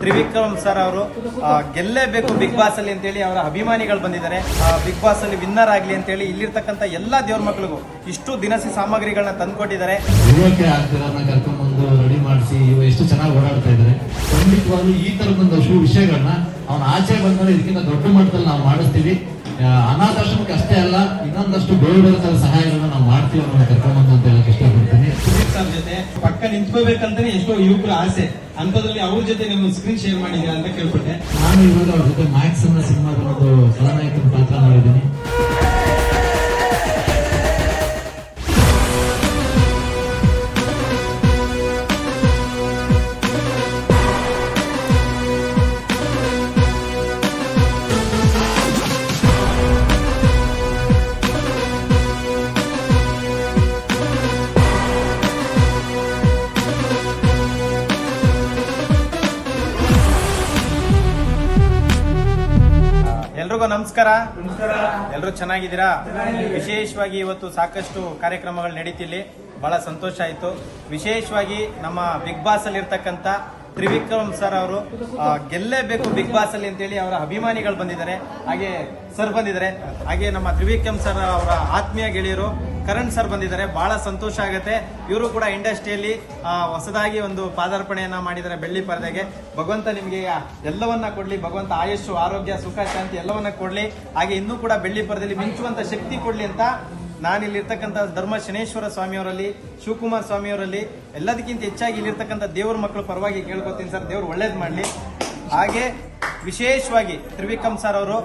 Trivikram sir ಅವರು ಗೆಲ್ಲೇಬೇಕು big boss ಅಲ್ಲಿ ಅಂತೇಳಿ ಅವರ ಅಭಿಮಾನಿಗಳು ಬಂದಿದ್ದಾರೆ. ಬಿಗ್ ಬಾಸ್ ಅಲ್ಲಿ ವಿನ್ನರ್ ಆಗಲಿ ಅಂತೇಳಿ ಇಲ್ಲಿರ್ತಕ್ಕಂಥ ಎಲ್ಲ ದೇವ್ರ ಮಕ್ಕಳಿಗೂ ಇಷ್ಟು ದಿನಸಿ ಸಾಮಗ್ರಿಗಳನ್ನ ತಂದ್ಕೊಟ್ಟಿದ್ದಾರೆ. ಕರ್ಕೊಂಡ್ಬಂದು ರೆಡಿ ಮಾಡಿಸಿ ಎಷ್ಟು ಚೆನ್ನಾಗಿ ಓಡಾಡ್ತಾ ಇದ್ದಾರೆ ಖಂಡಿತವಾಗ್ಲೂ ಈ ತರದೊಂದಷ್ಟು ವಿಷಯಗಳನ್ನ ಅವನ ಆಚೆ ಬಂದ್ರೆ ಇದಕ್ಕಿಂತ ದೊಡ್ಡ ಮಟ್ಟದಲ್ಲಿ ನಾವು ಮಾಡಿಸ್ತೀವಿ. ಅನಾಥಾಶ್ರಮಕ್ಕೆ ಅಷ್ಟೇ ಅಲ್ಲ ಇನ್ನೊಂದಷ್ಟು ಬೇರೆ ಬೇರೆ ತರ ಸಹಾಯಗಳನ್ನ ನಾವು ಮಾಡ್ತೀವಿ ಅನ್ನೋದನ್ನ ಕರ್ಕೊಂಡ್ಬಂದು ಅಂತ ಹೇಳಕ್ ಇಷ್ಟಪಡ್ತೀನಿ. ಸರ್ ಜೊತೆ ಪಕ್ಕ ನಿಂತ್ಕೋಬೇಕಂತಾನೆ ಎಷ್ಟೋ ಯುವಕರ ಆಸೆ. ಅಂತದ್ರಲ್ಲಿ ಅವ್ರ ಜೊತೆ ನೀವು ಸ್ಕ್ರೀನ್ ಶೇರ್ ಮಾಡಿದೀರಾ ಅಂತ ಕೇಳ್ಪಟ್ಟೆ. ನಾನು ಇವಾಗ ಅವ್ರ ಜೊತೆ ಮ್ಯಾಕ್ಸ್ ಅನ್ನೋ ಸಿನಿಮಾದ ಒಂದು ಖಳನಾಯಕನ ಪಾತ್ರ ಮಾಡಿದ್ದೀನಿ ಎಲ್ರಿಗೂ ನಮಸ್ಕಾರ. ಎಲ್ಲರೂ ಚೆನ್ನಾಗಿದ್ದೀರಾ? ವಿಶೇಷವಾಗಿ ಇವತ್ತು ಸಾಕಷ್ಟು ಕಾರ್ಯಕ್ರಮಗಳು ನಡೀತಿಲ್ಲಿ. ಬಹಳ ಸಂತೋಷ ಆಯಿತು. ವಿಶೇಷವಾಗಿ ನಮ್ಮ ಬಿಗ್ ಬಾಸ್ ಅಲ್ಲಿ ಇರ್ತಕ್ಕಂಥ ತ್ರಿವಿಕ್ರಮ್ ಸರ್ ಅವರು ಗೆಲ್ಲೇಬೇಕು ಬಿಗ್ ಬಾಸ್ ಅಲ್ಲಿ ಅಂತೇಳಿ ಅವರ ಅಭಿಮಾನಿಗಳು ಬಂದಿದ್ದಾರೆ. ಹಾಗೆ ಸರ್ ಬಂದಿದ್ದಾರೆ. ಹಾಗೆ ನಮ್ಮ ತ್ರಿವಿಕ್ರಮ್ ಸರ್ ಅವರ ಆತ್ಮೀಯ ಗೆಳೆಯರು ಕರಣ್ ಸರ್ ಬಂದಿದ್ದಾರೆ. ಬಹಳ ಸಂತೋಷ ಆಗುತ್ತೆ. ಇವರು ಕೂಡ ಇಂಡಸ್ಟ್ರಿಯಲ್ಲಿ ಹೊಸದಾಗಿ ಒಂದು ಪಾದಾರ್ಪಣೆಯನ್ನ ಮಾಡಿದ್ದಾರೆ ಬೆಳ್ಳಿ ಪರದೆಗೆ. ಭಗವಂತ ನಿಮಗೆ ಎಲ್ಲವನ್ನ ಕೊಡ್ಲಿ. ಭಗವಂತ ಆಯುಷ್, ಆರೋಗ್ಯ, ಸುಖ, ಶಾಂತಿ ಎಲ್ಲವನ್ನ ಕೊಡ್ಲಿ. ಹಾಗೆ ಇನ್ನೂ ಕೂಡ ಬೆಳ್ಳಿ ಪರದೆಯಲ್ಲಿ ಮಿಂಚುವಂತ ಶಕ್ತಿ ಕೊಡ್ಲಿ ಅಂತ ನಾನಿಲ್ಲಿರ್ತಕ್ಕಂಥ ಧರ್ಮ ಶನೇಶ್ವರ ಸ್ವಾಮಿಯವರಲ್ಲಿ, ಶಿವಕುಮಾರ್ ಸ್ವಾಮಿಯವರಲ್ಲಿ, ಎಲ್ಲದಕ್ಕಿಂತ ಹೆಚ್ಚಾಗಿ ಇಲ್ಲಿರ್ತಕ್ಕಂಥ ದೇವ್ರ ಮಕ್ಕಳು ಪರವಾಗಿ ಕೇಳ್ಕೊತೀನಿ ಸರ್. ದೇವ್ರು ಒಳ್ಳೇದು ಮಾಡಲಿ. ಹಾಗೆ ವಿಶೇಷವಾಗಿ ತ್ರಿವಿಕ್ರಮ್ ಸರ್ ಅವರು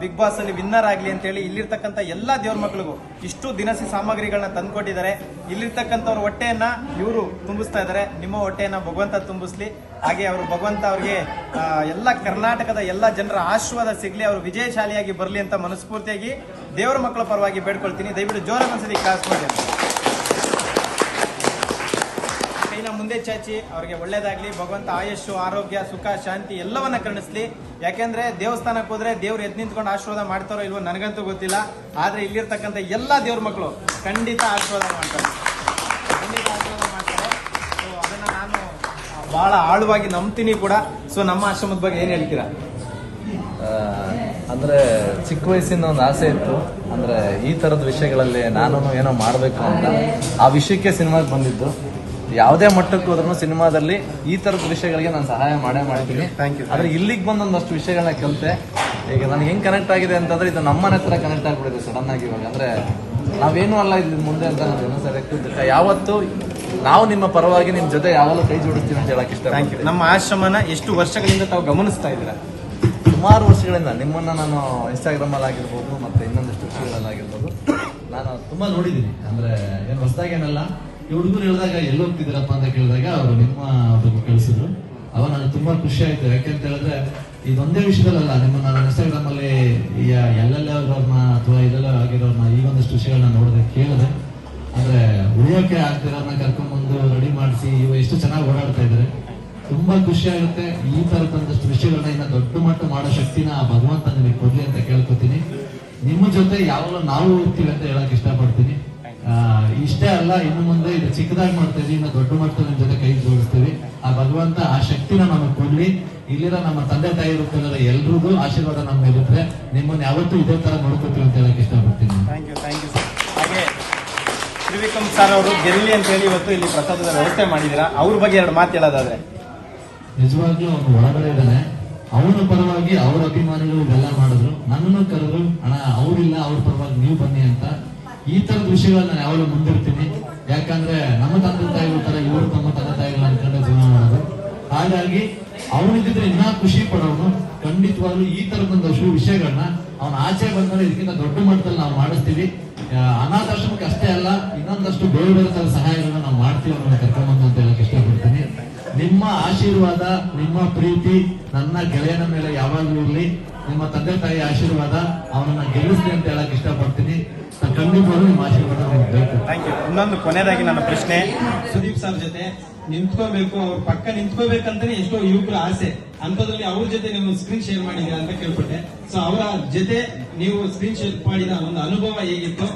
ಬಿಗ್ ಬಾಸ್ ಅಲ್ಲಿ ವಿನ್ನರ್ ಆಗಲಿ ಅಂತೇಳಿ ಇಲ್ಲಿರ್ತಕ್ಕಂಥ ಎಲ್ಲಾ ದೇವ್ರ ಮಕ್ಕಳಿಗೂ ಇಷ್ಟು ದಿನಸಿ ಸಾಮಗ್ರಿಗಳನ್ನ ತಂದ್ಕೊಟ್ಟಿದ್ದಾರೆ. ಇಲ್ಲಿರ್ತಕ್ಕಂಥವ್ರ ಹೊಟ್ಟೆಯನ್ನ ಇವರು ತುಂಬಿಸ್ತಾ ಇದ್ದಾರೆ. ನಿಮ್ಮ ಹೊಟ್ಟೆಯನ್ನ ಭಗವಂತ ತುಂಬಿಸ್ಲಿ. ಹಾಗೆ ಅವರು ಭಗವಂತ ಅವ್ರಿಗೆ ಎಲ್ಲ ಕರ್ನಾಟಕದ ಎಲ್ಲ ಜನರ ಆಶೀರ್ವಾದ ಸಿಗ್ಲಿ. ಅವರು ವಿಜಯಶಾಲಿಯಾಗಿ ಬರಲಿ ಅಂತ ಮನಸ್ಫೂರ್ತಿಯಾಗಿ ದೇವರ ಮಕ್ಕಳ ಪರವಾಗಿ ಬೇಡ್ಕೊಳ್ತೀನಿ. ದಯವಿಟ್ಟು ಜೋರ ಒಂದ್ಸತಿ ಕ್ಲಾಸ್ ಅಂತ. ಕೈನ ಮುಂದೆ ಚಾಚಿ, ಅವರಿಗೆ ಒಳ್ಳೇದಾಗ್ಲಿ. ಭಗವಂತ ಆಯುಷು ಆರೋಗ್ಯ, ಸುಖ, ಶಾಂತಿ ಎಲ್ಲವನ್ನ ಕರುಣಿಸ್ಲಿ. ಯಾಕೆಂದ್ರೆ ದೇವಸ್ಥಾನಕ್ಕೆ ಹೋದ್ರೆ ದೇವ್ರು ಎದ್ ನಿಂತ್ಕೊಂಡು ಆಶೀರ್ವಾದ ಮಾಡ್ತಾರೋ ಇಲ್ವೋ ನನಗಂತೂ ಗೊತ್ತಿಲ್ಲ. ಆದ್ರೆ ಇಲ್ಲಿರ್ತಕ್ಕಂಥ ಎಲ್ಲಾ ದೇವ್ರ ಮಕ್ಕಳು ಖಂಡಿತ ಆಶೀರ್ವಾದ ಮಾಡ್ತಾರೆ. ಖಂಡಿತ ಆಶೀರ್ವಾದ ಮಾಡ್ತಾರೆ. ಸೊ ಅದನ್ನ ನಾನು ಬಹಳ ಆಳವಾಗಿ ನಂಬ್ತೀನಿ ಕೂಡ. ಸೊ ನಮ್ಮ ಆಶ್ರಮದ ಬಗ್ಗೆ ಏನ್ ಹೇಳ್ತೀರಾ? ಅಂದ್ರೆ ಚಿಕ್ಕ ವಯಸ್ಸಿನ ಒಂದು ಆಸೆ ಇತ್ತು. ಅಂದ್ರೆ ಈ ತರದ ವಿಷಯಗಳಲ್ಲಿ ನಾನು ಏನೋ ಮಾಡಬೇಕು ಅಂತ. ಆ ವಿಷಯಕ್ಕೆ ಸಿನಿಮಾಗೆ ಬಂದಿದ್ದು. ಯಾವುದೇ ಮಟ್ಟಕ್ಕೆ ಹೋದ್ರೂ ಸಿನಿಮಾದಲ್ಲಿ ಈ ತರದ ವಿಷಯಗಳಿಗೆ ನಾನು ಸಹಾಯ ಮಾಡೇ ಮಾಡ್ತೀನಿ. ಆದರೆ ಇಲ್ಲಿಗೆ ಬಂದ ಒಂದಷ್ಟು ವಿಷಯಗಳನ್ನ ಕಲಿತೆ. ಈಗ ನನಗೆ ಹೆಂಗೆ ಕನೆಕ್ಟ್ ಆಗಿದೆ ಅಂತಂದ್ರೆ ಇದು ನಮ್ಮನೆ ಹತ್ರ ಕನೆಕ್ಟ್ ಆಗಿಬಿಟ್ಟಿದೆ ಸಡನ್ ಆಗಿ ಇವಾಗ. ಅಂದ್ರೆ ನಾವೇನು ಅಲ್ಲ ಇಲ್ಲಿ ಮುಂದೆ ಅಂತ ನಾನು ಒಂದ್ಸರಿ ಯಾವತ್ತು ನಾವು ನಿಮ್ಮ ಪರವಾಗಿ ನಿಮ್ಮ ಜೊತೆ ಯಾವಾಗಲೂ ಕೈ ಜೋಡಿಸ್ತೀವಿ ಅಂತ ಹೇಳಕ್ಕೆ ಇಷ್ಟ ಥ್ಯಾಂಕ್ ಯು ನಮ್ಮ ಆಶ್ರಮನ ಎಷ್ಟು ವರ್ಷಗಳಿಂದ ತಾವು ಗಮನಿಸ್ತಾ ಇದ್ದೀರಾ? ಸುಮಾರು ವರ್ಷಗಳಿಂದ. ನಿಮ್ಮನ್ನ ನಾನು ಇನ್ಸ್ಟಾಗ್ರಾಮಲ್ಲಿ ಆಗಿರ್ಬೋದು ಮತ್ತೆ ಇನ್ನೊಂದಿಷ್ಟು ವಿಷಯಗಳಲ್ಲಾಗಿರ್ಬೋದು. ನಾನು ತುಂಬಾ ನೋಡಿದೀನಿ ಅಂದ್ರೆ ಏನು ಹೊಸದಾಗೇನಲ್ಲ ಈ ಹುಡುಗರು ಹೇಳಿದಾಗ ಎಲ್ಲಿ ಅಂತ ಕೇಳಿದಾಗ ಅವರು ನಿಮ್ಮ ಬಗ್ಗೆ ಕಳಿಸಿದ್ರು. ಅವಾಗ ನನಗೆ ತುಂಬಾ ಖುಷಿ ಆಯ್ತು. ಯಾಕೆಂತ ಹೇಳಿದ್ರೆ ಇದೊಂದೇ ವಿಷಯದಲ್ಲ ನಿಮ್ಮನ್ನ ನಾನು ಇನ್ಸ್ಟಾಗ್ರಾಮ್ ಅಲ್ಲಿ ಎಲ್ಲೆಲ್ಲೇ ಇರೋರ್ನ ಅಥವಾ ಇದೆಲ್ಲ ಆಗಿರೋರ್ನ ಈ ಒಂದಷ್ಟು ವಿಷಯಗಳನ್ನ ನೋಡಿದೆ ಕೇಳಿದೆ. ಅಂದ್ರೆ ಉಳಿಯೋಕೆ ಆಗ್ತಿರೋರ್ನ ಕರ್ಕೊಂಡ್ಬಂದು ರೆಡಿ ಮಾಡಿಸಿ ಇವ ಎಷ್ಟು ಚೆನ್ನಾಗಿ ಓಡಾಡ್ತಾ ಇದ್ದಾರೆ. ತುಂಬಾ ಖುಷಿ ಆಗುತ್ತೆ. ಈ ತರದೊಂದಷ್ಟು ವಿಷಯಗಳನ್ನ ಇನ್ನ ದೊಡ್ಡ ಮಟ್ಟ ಮಾಡೋ ಶಕ್ತಿನ ಆ ಭಗವಂತ ನಿಮಗೆ ಕೊಡ್ಲಿ ಅಂತ ಕೇಳ್ಕೊತೀನಿ. ನಿಮ್ಮ ಜೊತೆ ಯಾವಾಗಲೂ ನಾವು ಹೋಗ್ತೀವಿ ಅಂತ ಹೇಳಕ್ ಇಷ್ಟಪಡ್ತೀನಿ. ಇಷ್ಟೇ ಅಲ್ಲ ಇನ್ನು ಮುಂದೆ ಇದು ಚಿಕ್ಕದಾಗಿ ಮಾಡ್ತೀವಿ ಇನ್ನು ದೊಡ್ಡ ಮಟ್ಟದ ಜೊತೆ ಕೈ ಜೋಡಿಸ್ತೀವಿ. ಆ ಭಗವಂತ ಆ ಶಕ್ತಿನ ನಮಗೆ ಕೊಡ್ಲಿ. ಇಲ್ಲಿರೋ ನಮ್ಮ ತಂದೆ ತಾಯಿ ರೂಪದ ಎಲ್ರಿಗೂ ಆಶೀರ್ವಾದ ನಮ್ಮ ಇರುತ್ತೆ ನಿಮ್ಮನ್ನ ಯಾವತ್ತೂ ಇದೇ ತರ ನೋಡ್ಕೋತೀವಿ ಅಂತ ಹೇಳಕ್ ಇಷ್ಟಪಡ್ತೀನಿ. ಹಾಗೆ ತ್ರಿವಿಕ್ರಮ್ ಸರ್ ಅವರು ಗೆಲ್ಲಿ ಅಂತ ಹೇಳಿ ಇವತ್ತು ಇಲ್ಲಿ ಪ್ರಸಾದದ ವ್ಯವಸ್ಥೆ ಮಾಡಿದ್ದೀರಾ? ಅವ್ರ ಬಗ್ಗೆ ಎರಡು ಮಾತು ಹೇಳೋದಾದ್ರೆ. ನಿಜವಾಗ್ಲೂ ಅವನು ಒಳಗಡೆ ಇದ್ದಾನೆ. ಅವನ ಪರವಾಗಿ ಅವ್ರ ಅಭಿಮಾನಿಗಳು ಇವೆಲ್ಲ ಮಾಡಿದ್ರು. ನನ್ನನ್ನು ಕರೆದ್ರು ಅಣ್ಣ ಅವ್ರಿಲ್ಲ ಅವ್ರ ಪರವಾಗಿ ನೀವು ಬನ್ನಿ ಅಂತ ಈ ತರದ ವಿಷಯಗಳನ್ನ ನಾನು ಯಾವಾಗಲೂ ಮುಂದಿರ್ತೀನಿ ಯಾಕಂದ್ರೆ ನಮ್ಮ ತಂದೆ ತಾಯಿಗಳ ತರ ಇವರು ತಮ್ಮ ತಂದೆ ತಾಯಿಗಳ ಅನ್ಕೊಂಡೆ ಜೀವನ ಮಾಡೋದು. ಹಾಗಾಗಿ ಅವನಿದ್ರೆ ಇನ್ನೂ ಖುಷಿ ಪಡೋನು. ಖಂಡಿತವಾಗ್ಲೂ ಈ ತರದೊಂದಷ್ಟು ವಿಷಯಗಳನ್ನ ಅವನ ಆಚೆ ಬಂದ್ರೆ ಇದಕ್ಕಿಂತ ದೊಡ್ಡ ಮಟ್ಟದಲ್ಲಿ ನಾವು ಮಾಡಿಸ್ತೀವಿ. ಅನಾಥಾಶ್ರಮಕ್ಕೆ ಅಷ್ಟೇ ಅಲ್ಲ, ಇನ್ನೊಂದಷ್ಟು ಬೇರೆ ಬೇರೆ ತರ ಸಹಾಯಗಳನ್ನ ನಾವು ಮಾಡ್ತೀವಿ ಅನ್ನೋದನ್ನ ಕರ್ಕೊಂಡ್ಬಂದು ಅಂತ ಹೇಳಕ್ ಇಷ್ಟಪಡ್ತೀನಿ. ನಿಮ್ಮ ಆಶೀರ್ವಾದ, ನಿಮ್ಮ ಪ್ರೀತಿ ನನ್ನ ಗೆಳೆಯನ ಮೇಲೆ ಯಾವಾಗಲೂ ಇರಲಿ. ನಿಮ್ಮ ತಂದೆ ತಾಯಿ ಆಶೀರ್ವಾದ ಅವನನ್ನ ಗೆಲ್ಲಿಸ್ಲಿ ಅಂತ ಹೇಳಕ್ ಇಷ್ಟಪಡ್ತೀನಿ. ಖಂಡಿತವಾಗ್ಲೂ ನಿಮ್ಮ ಆಶೀರ್ವಾದ ನನಗೆ ಬೇಕು ಥ್ಯಾಂಕ್ ಯು ಇನ್ನೊಂದು ಕೊನೆಯದಾಗಿ ನನ್ನ ಪ್ರಶ್ನೆ. ಸುದೀಪ್ ಸರ್ ಜೊತೆ ನಿಂತ್ಕೋಬೇಕು ಅವ್ರ ಪಕ್ಕ ನಿಂತ್ಕೋಬೇಕಂತಾನೆ ಎಷ್ಟೋ ಯುವಕರ ಆಸೆ. ಅಂತದ್ರಲ್ಲಿ ಅವ್ರ ಜೊತೆ ನೀವು ಸ್ಕ್ರೀನ್ ಶೇರ್ ಮಾಡಿದೀರಾ ಅಂತ ಕೇಳ್ಪಟ್ಟೆ. ಸೊ ಅವರ ಜೊತೆ ನೀವು ಸ್ಕ್ರೀನ್ ಶೇರ್ ಮಾಡಿದ ಒಂದು ಅನುಭವ ಹೇಗಿತ್ತು?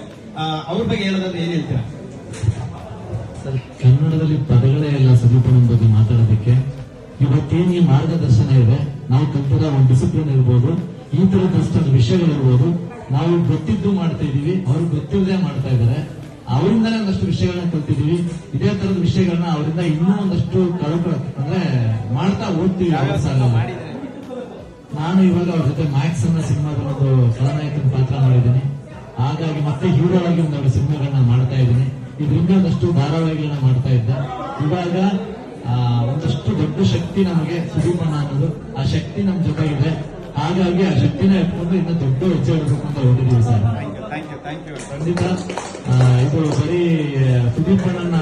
ಅವ್ರ ಬಗ್ಗೆ ಹೇಳೋದಂತ ಏನ್ ಹೇಳ್ತೀರಾ? ಸರ್ ಕನ್ನಡದಲ್ಲಿ ಪದಗಳೇ ಇಲ್ಲ ಸುದೀಪನ ಬಗ್ಗೆ ಮಾತಾಡೋದಕ್ಕೆ. ಇವತ್ತೇನು ಈ ಮಾರ್ಗದರ್ಶನ ಇದೆ? ನಾವು ಕಲ್ತಿರೋ ಒಂದು ಡಿಸಿಪ್ಲಿನ್ ಇರ್ಬೋದು ಈ ತರದ ವಿಷಯಗಳಿರ್ಬೋದು ನಾವು ಗೊತ್ತಿದ್ದು ಮಾಡ್ತಾ ಇದೀವಿ ಅವ್ರು ಗೊತ್ತಿಲ್ಲದೆ ಮಾಡ್ತಾ ಇದ್ದಾರೆ. ಅವರಿಂದಾನೇ ಒಂದಷ್ಟು ವಿಷಯಗಳನ್ನ ಕಲ್ತಿದೀವಿ ಇದೇ ತರದ ವಿಷಯಗಳನ್ನ ಅವರಿಂದ ಇನ್ನೂ ಒಂದಷ್ಟು ಕಳ್ಕೊ ಅಂದ್ರೆ ಮಾಡ್ತಾ ಮಾಡಿದ್ರೆ? ನಾನು ಇವಾಗ ಅವ್ರ ಜೊತೆ ಮ್ಯಾಕ್ಸ್ ಅನ್ನೋ ಸಿನಿಮಾದ ಒಂದು ಖಳನಾಯಕನ ಪಾತ್ರ ಮಾಡಿದ್ದೀನಿ ಹಾಗಾಗಿ ಮತ್ತೆ ಹೀರೋ ಆಗಿ ಒಂದೆರಡು ಸಿನಿಮಾಗಳನ್ನ ಮಾಡ್ತಾ ಇದ್ದೀನಿ. ಇದರಿಂದ ಒಂದಷ್ಟು ಧಾರಾವಾಹಿಗಳನ್ನ ಮಾಡ್ತಾ ಇದ್ದ. ಇವಾಗ ಒಂದಷ್ಟು ದೊಡ್ಡ ಶಕ್ತಿ ನಮಗೆ ಸುದೀಪಣ್ಣ ಅನ್ನೋದು. ಆ ಶಕ್ತಿ ನಮ್ ಜೊತೆಗಿದೆ. ಹಾಗಾಗಿ ಆ ಶಕ್ತಿನ ಇಟ್ಕೊಂಡು ಇನ್ನು ದೊಡ್ಡ ಹೆಜ್ಜೆ ಇಡಬೇಕು ಅಂತ ಹೊರಟಿದ್ದೀವಿ ಸರ್ ಖಂಡಿತ. ಇದು ಬರೀ ಸುದೀಪಣ್ಣನ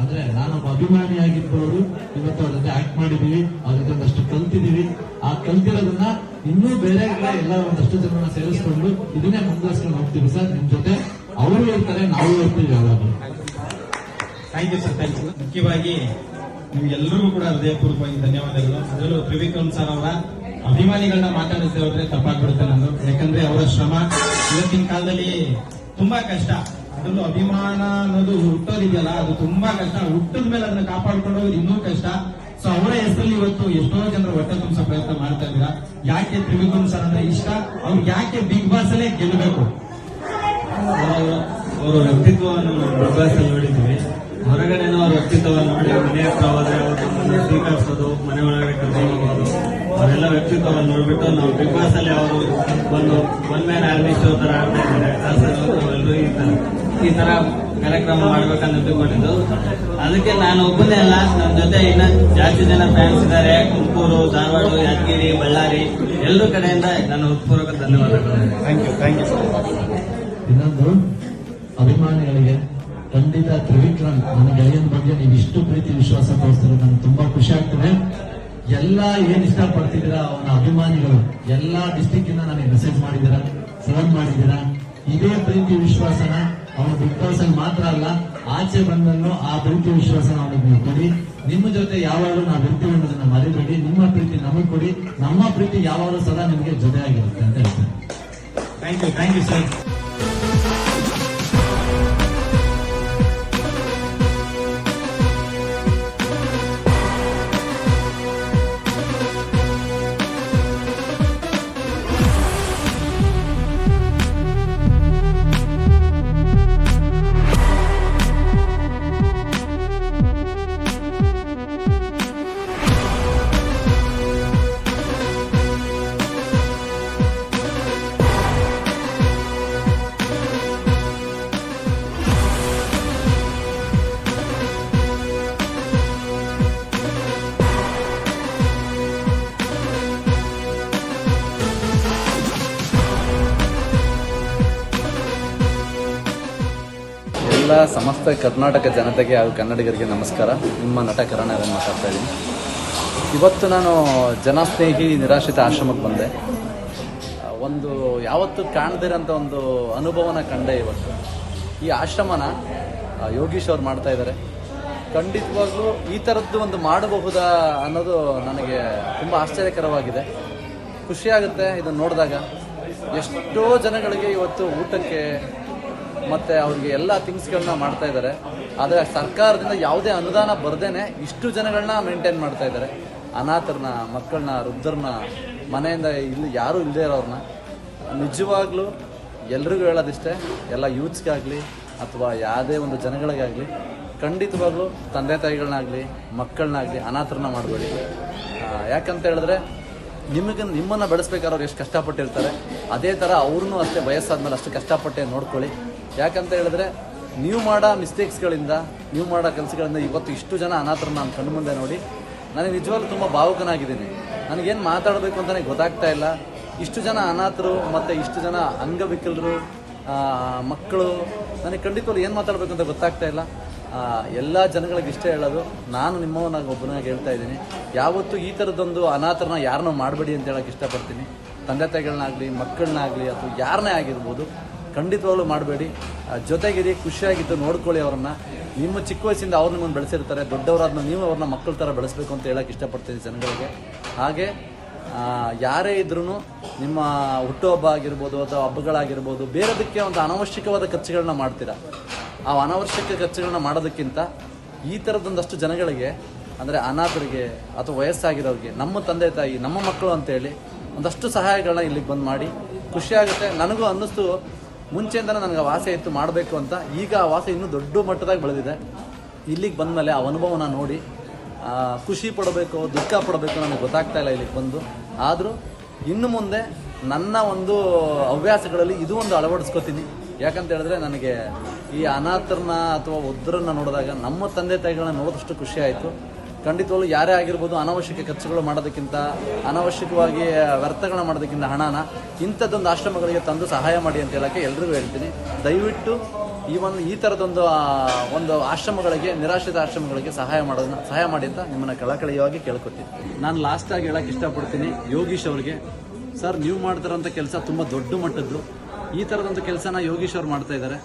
ಅಂದ್ರೆ ನಾನೊಬ್ಬ ಅಭಿಮಾನಿಯಾಗಿದ್ದವರು ಇವತ್ತು ಅವ್ರ ಜೊತೆ ಆಕ್ಟ್ ಮಾಡಿದೀವಿ ಅವ್ರ ಜೊತೆ ಒಂದಷ್ಟು ಕಲ್ತಿದೀವಿ ಆ ಕಲ್ತಿರೋದನ್ನ ಇನ್ನೂ ಬೇರೆ ಕಡೆ ಎಲ್ಲ ಒಂದಷ್ಟು ಜನರನ್ನ ಸೇರಿಸ್ಕೊಂಡು ಇದನ್ನೇ ಮುಂದುವರ್ಸ್ಕೊಂಡು ಹೋಗ್ತೀವಿ ಸರ್. ನಿಮ್ ಜೊತೆ ಅವರು ಇರ್ತಾರೆ ನಾವು ಇರ್ತೀವಿ ಯಾವಾಗಲೂ. Thank you sir thank you ಮುಖ್ಯವಾಗಿ ನೀವು ಎಲ್ಲರಿಗೂ ಕೂಡ ಹೃದಯಪೂರ್ವಕವಾಗಿ ಧನ್ಯವಾದಗಳು. ಅದರಲ್ಲೂ ತ್ರಿವಿಕ್ರಮ್ ಸರ್ ಅವರ ಅಭಿಮಾನಿಗಳನ್ನ ಮಾತಾಡಿಸದೆ ಹೋದ್ರೆ ತಪ್ಪಾಗ್ಬಿಡುತ್ತೆ ನಾನು ಯಾಕಂದ್ರೆ ಅವರ ಶ್ರಮ ಇವತ್ತಿನ ಕಾಲದಲ್ಲಿ ತುಂಬಾ ಕಷ್ಟ. ಅದೊಂದು ಅಭಿಮಾನ ಅನ್ನೋದು ಹುಟ್ಟೋದಿದೆಯಲ್ಲ, ಅದು ತುಂಬಾ ಕಷ್ಟ. ಹುಟ್ಟದ ಮೇಲೆ ಅದನ್ನ ಕಾಪಾಡ್ಕೊಳ್ಳೋದು ಇನ್ನೂ ಕಷ್ಟ. ಸೊ ಅವರ ಹೆಸರಲ್ಲಿ ಇವತ್ತು ಎಷ್ಟೋ ಜನರ ಹೊಟ್ಟೆ ತುಂಬಿಸೋ ಪ್ರಯತ್ನ ಮಾಡ್ತಾ ಇದ್ದೀರಾ? ಯಾಕೆ ತ್ರಿವಿಕ್ರಮ್ ಸರ್ ಅಂದ್ರೆ ಇಷ್ಟ? ಅವ್ರು ಯಾಕೆ ಬಿಗ್ ಬಾಸ್ ಅಲ್ಲೇ ಗೆಲ್ಲಬೇಕು? ಅವರ ವ್ಯಕ್ತಿತ್ವವನ್ನು ಬಿಗ್ ಬಾಸ್ ಅಲ್ಲಿ ನೋಡಿದ್ವಿ ಹೊರಗಡೆನೂ ಅವ್ರ ವ್ಯಕ್ತಿತ್ವವನ್ನು ನೋಡಿ, ಮನೆ ಹತ್ರ ಹೋದ್ರೆ ಅವ್ರನ್ನ ಸ್ವೀಕರಿಸೋದು ಮನೆ ಒಳಗಡೆ ಕರ್ಕೊಂಡು ಹೋಗೋದು ಅವರೆಲ್ಲ ವ್ಯಕ್ತಿತ್ವವನ್ನು ನೋಡ್ಬಿಟ್ಟು ನಾವು ಬಿಗ್ ಬಾಸ್ ಅಲ್ಲಿ ಅವರು ಒಂದು ಒನ್ ಮ್ಯಾನ್ ಆರ್ಮಿ ಶೋ ತರ ಆಡ್ತಾ ಇದ್ದಾರೆ. ಎಲ್ಲರೂ ಈ ತರ ಈ ತರ ಕಾರ್ಯಕ್ರಮ ಮಾಡ್ಬೇಕಂತ ತಿಳ್ಕೊಂಡಿದ್ದು. ಅದಕ್ಕೆ ನಾನು ಒಬ್ಬನೇ ಅಲ್ಲ ನನ್ನ ಜೊತೆ ಇನ್ನ ಜಾಸ್ತಿ ಜನ ಫ್ಯಾನ್ಸ್ ಇದ್ದಾರೆ. ತುಮಕೂರು ಧಾರವಾಡ ಯಾದಗಿರಿ ಬಳ್ಳಾರಿ ಎಲ್ಲರೂ ಕಡೆಯಿಂದ ನಾನು ಹೃತ್ಪೂರ್ವಕ ಧನ್ಯವಾದಗಳು. Thank you thank you sir ಇನ್ನೊಂದು ಅಭಿಮಾನಿಗಳಿಗೆ ಖಂಡಿತ ತ್ರಿವಿಕ್ರಮ್ ನನ್ನ ಗೆಳೆಯನ ಬಗ್ಗೆ ನೀವು ಇಷ್ಟು ಪ್ರೀತಿ ವಿಶ್ವಾಸ ತೋರಿಸಿದ್ರೆ ನನಗೆ ತುಂಬಾ ಖುಷಿ ಆಗ್ತದೆ. ಎಲ್ಲ ಏನ್ ಇಷ್ಟಪಡ್ತಿದ್ದೀರಾ ಅವನ ಅಭಿಮಾನಿಗಳು? ಎಲ್ಲಾ ಡಿಸ್ಟಿಕ್ ಇಂದ ನನಗೆ ಮೆಸೇಜ್ ಮಾಡಿದ್ದೀರಾ? ಫೋನ್ ಮಾಡಿದ್ದೀರಾ? ಇದೇ ಪ್ರೀತಿ ವಿಶ್ವಾಸನ ಅವನು ಬಿಗ್ ಬಾಸ್ ಅಲ್ಲಿ ಮಾತ್ರ ಅಲ್ಲ, ಆಚೆ ಬಂದಲ್ಲೂ ಆ ಪ್ರೀತಿ ವಿಶ್ವಾಸನ ಅವನಿಗೆ ನೀವು ಕೊಡಿ. ನಿಮ್ಮ ಜೊತೆ ಯಾವಾಗಲೂ ನಾವು ಇರ್ತೀವಿ ಅನ್ನೋದನ್ನ ಮರಿಬೇಡಿ. ನಿಮ್ಮ ಪ್ರೀತಿ ನಮಗೆ ಕೊಡಿ. ನಮ್ಮ ಪ್ರೀತಿ ಯಾವಾಗಲೂ ಸದಾ ನಿಮಗೆ ಜೊತೆಯಾಗಿರುತ್ತೆ ಅಂತ ಹೇಳ್ತಾರೆ thank you thank you sir ಸಮಸ್ತ ಕರ್ನಾಟಕ ಜನತೆಗೆ ಹಾಗೂ ಕನ್ನಡಿಗರಿಗೆ ನಮಸ್ಕಾರ. ನಿಮ್ಮ ನಟ ಕರಣ ಮಾತಾಡ್ತಾ ಇದ್ದೀನಿ. ಇವತ್ತು ನಾನು ಜನಸ್ನೇಹಿ ನಿರಾಶ್ರಿತ ಆಶ್ರಮಕ್ಕೆ ಬಂದೆ. ಒಂದು ಯಾವತ್ತೂ ಕಾಣದಿರೋಂಥ ಒಂದು ಅನುಭವನ ಕಂಡೆ ಇವತ್ತು. ಈ ಆಶ್ರಮನ ಯೋಗೀಶ್ ಅವ್ರು ಮಾಡ್ತಾ ಇದ್ದಾರೆ. ಖಂಡಿತವಾಗ್ಲೂ ಈ ಥರದ್ದು ಒಂದು ಮಾಡಬಹುದಾ ಅನ್ನೋದು ನನಗೆ ತುಂಬ ಆಶ್ಚರ್ಯಕರವಾಗಿದೆ. ಖುಷಿಯಾಗುತ್ತೆ ಇದನ್ನು ನೋಡಿದಾಗ. ಎಷ್ಟೋ ಜನಗಳಿಗೆ ಇವತ್ತು ಊಟಕ್ಕೆ ಮತ್ತು ಅವ್ರಿಗೆ ಎಲ್ಲ ಥಿಂಗ್ಸ್ಗಳನ್ನ ಮಾಡ್ತಾ ಇದ್ದಾರೆ ಆದರೆ ಸರ್ಕಾರದಿಂದ ಯಾವುದೇ ಅನುದಾನ ಬರ್ದೇನೆ ಇಷ್ಟು ಜನಗಳನ್ನ ಮೇಂಟೈನ್ ಮಾಡ್ತಾ ಇದ್ದಾರೆ ಅನಾಥರನ್ನ, ಮಕ್ಕಳನ್ನ, ವೃದ್ಧರನ್ನ, ಮನೆಯಿಂದ ಇಲ್ಲಿ ಯಾರೂ ಇಲ್ಲದೆ ಇರೋರನ್ನ ನಿಜವಾಗ್ಲೂ ಎಲ್ರಿಗೂ ಹೇಳೋದಿಷ್ಟೇ, ಎಲ್ಲ ಯೂತ್ಸ್ಗಾಗಲಿ ಅಥವಾ ಯಾವುದೇ ಒಂದು ಜನಗಳಿಗಾಗಲಿ ಖಂಡಿತವಾಗ್ಲೂ ತಂದೆ ತಾಯಿಗಳನ್ನಾಗಲಿ, ಮಕ್ಕಳನ್ನಾಗಲಿ ಅನಾಥರನ್ನ ಮಾಡಬೇಡಿ. ಯಾಕಂತ ಹೇಳಿದ್ರೆ ನಿಮಗೆ ನಿಮ್ಮನ್ನು ಬೆಳೆಸ್ಬೇಕಾದ್ರೆ ಅವ್ರು ಎಷ್ಟು ಕಷ್ಟಪಟ್ಟಿರ್ತಾರೆ. ಅದೇ ಥರ ಅವ್ರನ್ನೂ ಅಷ್ಟೇ ವಯಸ್ಸಾದ್ಮೇಲೆ ಅಷ್ಟು ಕಷ್ಟಪಟ್ಟೆ ನೋಡ್ಕೊಳ್ಳಿ. ಯಾಕಂತ ಹೇಳಿದ್ರೆ ನೀವು ಮಾಡೋ ಮಿಸ್ಟೇಕ್ಸ್ಗಳಿಂದ ನೀವು ಮಾಡೋ ಕೆಲಸಗಳಿಂದ ಇವತ್ತು ಇಷ್ಟು ಜನ ಅನಾಥರನ್ನ ನಾನು ಕಣ್ಣು ಮುಂದೆ ನೋಡಿ ನನಗೆ ನಿಜವಾಗ್ಲೂ ತುಂಬ ಭಾವುಕನಾಗಿದ್ದೀನಿ. ನನಗೇನು ಮಾತಾಡಬೇಕು ಅಂತಲೇ ಗೊತ್ತಾಗ್ತಾ ಇಲ್ಲ. ಇಷ್ಟು ಜನ ಅನಾಥರು ಮತ್ತು ಇಷ್ಟು ಜನ ಅಂಗವಿಕಲರು ಮಕ್ಕಳು, ನನಗೆ ಖಂಡಿತವಾಗ್ಲು ಏನು ಮಾತಾಡಬೇಕು ಅಂತ ಗೊತ್ತಾಗ್ತಾ ಇಲ್ಲ. ಎಲ್ಲ ಜನಗಳಿಗೆ ಇಷ್ಟ ಹೇಳೋದು, ನಾನು ನಿಮ್ಮವನಾಗಿ ಒಬ್ಬನಾಗಿ ಹೇಳ್ತಾ ಇದ್ದೀನಿ. ಯಾವತ್ತೂ ಈ ಥರದ್ದೊಂದು ಅನಾಥರನ್ನ ಯಾರನ್ನೂ ಮಾಡಬೇಡಿ ಅಂತ ಹೇಳೋಕ್ಕೆ ಇಷ್ಟಪಡ್ತೀನಿ. ತಂದೆ ತಾಯಿಗಳನ್ನಾಗಲಿ, ಮಕ್ಕಳನ್ನಾಗಲಿ ಅಥವಾ ಯಾರನ್ನೇ ಆಗಿರ್ಬೋದು ಖಂಡಿತವಾಗ್ಲೂ ಮಾಡಬೇಡಿ. ಜೊತೆಗಿರಿ, ಖುಷಿಯಾಗಿದ್ದು ನೋಡ್ಕೊಳ್ಳಿ ಅವ್ರನ್ನ. ನಿಮ್ಮ ಚಿಕ್ಕ ವಯಸ್ಸಿಂದ ಅವ್ರು ನಿಮ್ಮನ್ನು ಬೆಳೆಸಿರ್ತಾರೆ ದೊಡ್ಡವರಾದ್ಮೇಲೆ ನೀವು ಅವ್ರನ್ನ ಮಕ್ಕಳ ಥರ ಬೆಳೆಸಬೇಕು ಅಂತ ಹೇಳಕ್ಕೆ ಇಷ್ಟಪಡ್ತೀನಿ ಜನಗಳಿಗೆ. ಹಾಗೆ ಯಾರೇ ಇದ್ರೂ ನಿಮ್ಮ ಹುಟ್ಟುಹಬ್ಬ ಆಗಿರ್ಬೋದು ಅಥವಾ ಹಬ್ಬಗಳಾಗಿರ್ಬೋದು, ಬೇರೆದಕ್ಕೆ ಒಂದು ಅನವಶ್ಯಕವಾದ ಖರ್ಚುಗಳನ್ನ ಮಾಡ್ತೀರಾ? ಆ ಅನವಶ್ಯಕ ಖರ್ಚುಗಳನ್ನ ಮಾಡೋದಕ್ಕಿಂತ ಈ ಥರದೊಂದಷ್ಟು ಜನಗಳಿಗೆ, ಅಂದರೆ ಅನಾಥರಿಗೆ ಅಥವಾ ವಯಸ್ಸಾಗಿರೋರಿಗೆ, ನಮ್ಮ ತಂದೆ ತಾಯಿ, ನಮ್ಮ ಮಕ್ಕಳು ಅಂತೇಳಿ ಒಂದಷ್ಟು ಸಹಾಯಗಳನ್ನ ಇಲ್ಲಿಗೆ ಬಂದು ಮಾಡಿ. ಖುಷಿಯಾಗುತ್ತೆ ನನಗೂ ಅನ್ನಿಸ್ತು ಮುಂಚೆಯಿಂದನೇ ನನಗೆ ಆ ಇತ್ತು ಮಾಡಬೇಕು ಅಂತ. ಈಗ ಆ ವಾಸೆ ಇನ್ನೂ ದೊಡ್ಡ ಮಟ್ಟದಾಗ ಬೆಳೆದಿದೆ. ಇಲ್ಲಿಗೆ ಬಂದಮೇಲೆ ಆ ಅನುಭವನ ನೋಡಿ ಖುಷಿ ಪಡಬೇಕು, ದುಃಖ ಪಡಬೇಕು ನನಗೆ ಗೊತ್ತಾಗ್ತಾ ಇಲ್ಲ ಇಲ್ಲಿಗೆ ಬಂದು. ಆದರೂ ಇನ್ನು ಮುಂದೆ ನನ್ನ ಒಂದು ಹವ್ಯಾಸಗಳಲ್ಲಿ ಇದು ಒಂದು ಅಳವಡಿಸ್ಕೋತೀನಿ. ಯಾಕಂತ ಹೇಳಿದ್ರೆ ನನಗೆ ಈ ಅನಾಥರನ್ನ ಅಥವಾ ಒದ್ರನ್ನ ನೋಡಿದಾಗ ನಮ್ಮ ತಂದೆ ತಾಯಿಗಳನ್ನ ನೋಡಿದಷ್ಟು ಖುಷಿ ಆಯಿತು. ಖಂಡಿತವಾಗ್ಲೂ ಯಾರೇ ಆಗಿರ್ಬೋದು ಅನವಶ್ಯಕ ಖರ್ಚುಗಳು ಮಾಡೋದಕ್ಕಿಂತ, ಅನಾವಶ್ಯಕವಾಗಿ ವ್ಯರ್ಥಗಳನ್ನ ಮಾಡೋದಕ್ಕಿಂತ ಹಣನ ಇಂಥದ್ದೊಂದು ಆಶ್ರಮಗಳಿಗೆ ತಂದು ಸಹಾಯ ಮಾಡಿ ಅಂತ ಹೇಳಕ್ಕೆ ಎಲ್ರಿಗೂ ಹೇಳ್ತೀನಿ. ದಯವಿಟ್ಟು ಈ ಒಂದು, ಈ ಥರದೊಂದು ಒಂದು ಆಶ್ರಮಗಳಿಗೆ, ನಿರಾಶ್ರಿತ ಆಶ್ರಮಗಳಿಗೆ ಸಹಾಯ ಮಾಡೋದನ್ನ, ಸಹಾಯ ಮಾಡಿ ಅಂತ ನಿಮ್ಮನ್ನ ಕಳಕಳಿಯವಾಗಿ ಕೇಳ್ಕೊತೀನಿ. ನಾನು ಲಾಸ್ಟಾಗಿ ಹೇಳಕ್ಕೆ ಇಷ್ಟಪಡ್ತೀನಿ ಯೋಗೀಶ್ ಅವರಿಗೆ. ಸರ್, ನೀವು ಮಾಡ್ತಿರೋಂಥ ಕೆಲಸ ತುಂಬ ದೊಡ್ಡ ಮಟ್ಟದ್ದು. ಈ ಥರದೊಂದು ಕೆಲಸನ ಯೋಗೀಶ್ ಅವ್ರು ಮಾಡ್ತಾ ಇದ್ದಾರೆ.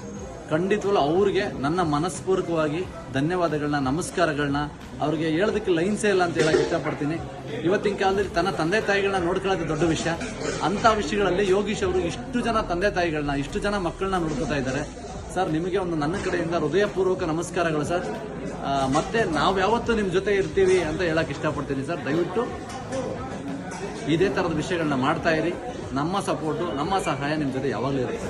ಖಂಡಿತವಾಗ್ಲೂ ಅವ್ರಿಗೆ ನನ್ನ ಮನಸ್ಪೂರ್ವಕವಾಗಿ ಧನ್ಯವಾದಗಳನ್ನ, ನಮಸ್ಕಾರಗಳನ್ನ ಅವ್ರಿಗೆ ಹೇಳೋದಕ್ಕೆ ಲೈನ್ಸೇ ಇಲ್ಲ ಅಂತ ಹೇಳಕ್ಕೆ ಇಷ್ಟಪಡ್ತೀನಿ. ಇವತ್ತಿನ ಕಾಲದಲ್ಲಿ ತನ್ನ ತಂದೆ ತಾಯಿಗಳನ್ನ ನೋಡ್ಕೊಳ್ಳೋದು ದೊಡ್ಡ ವಿಷಯ. ಅಂಥ ವಿಷಯಗಳಲ್ಲಿ ಯೋಗೀಶ್ ಅವರು ಇಷ್ಟು ಜನ ತಂದೆ ತಾಯಿಗಳನ್ನ, ಇಷ್ಟು ಜನ ಮಕ್ಕಳನ್ನ ನೋಡ್ಕೊತಾ ಇದ್ದಾರೆ. ಸರ್, ನಿಮಗೆ ಒಂದು ನನ್ನ ಕಡೆಯಿಂದ ಹೃದಯಪೂರ್ವಕ ನಮಸ್ಕಾರಗಳು ಸರ್. ಮತ್ತೆ ನಾವು ಯಾವತ್ತೂ ನಿಮ್ಮ ಜೊತೆ ಇರ್ತೀವಿ ಅಂತ ಹೇಳಕ್ ಇಷ್ಟಪಡ್ತೀನಿ ಸರ್. ದಯವಿಟ್ಟು ಇದೇ ಥರದ ವಿಷಯಗಳನ್ನ ಮಾಡ್ತಾ ಇರಿ. ನಮ್ಮ ಸಪೋರ್ಟು, ನಮ್ಮ ಸಹಾಯ ನಿಮ್ಮ ಜೊತೆ ಯಾವಾಗಲೂ ಇರುತ್ತೆ.